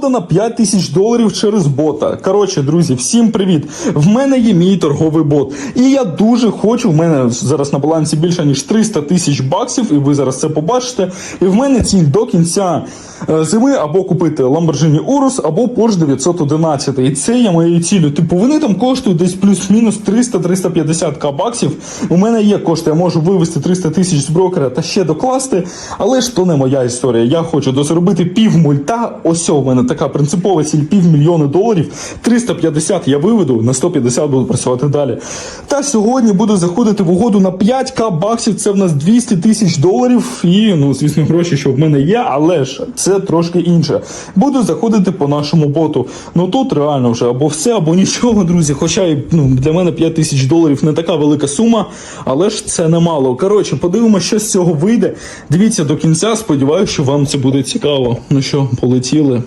Угода на 5 тисяч доларів через бота. Коротше, друзі, всім привіт! В мене є мій торговий бот. І я дуже хочу. В мене зараз на балансі більше ніж 300 тисяч баксів, і ви зараз це побачите. І в мене ціль до кінця е, зими або купити Lamborghini Urus, або Porsche 911. І це є моєю ціллю. Типу, вони там коштують десь плюс-мінус 300-350 к баксів. У мене є кошти, я можу вивести 300 тисяч з брокера та ще докласти, але ж то не моя історія. Я хочу дозаробити пів мульта. Ось у мене така принципова ціль півмільйона доларів. 350 я виведу, на 150 буду працювати далі. Та сьогодні буду заходити в угоду на 5к баксів. Це в нас 200 тисяч доларів. І ну, звісно, гроші, що в мене є, але ж це трошки інше. Буду заходити по нашому боту. Ну тут реально вже або все, або нічого, друзі. Хоча і ну, для мене 5 тисяч доларів не така велика сума, але ж це немало. Коротше, подивимося, що з цього вийде. Дивіться до кінця. Сподіваюся, що вам це буде цікаво. Ну що, полетіли.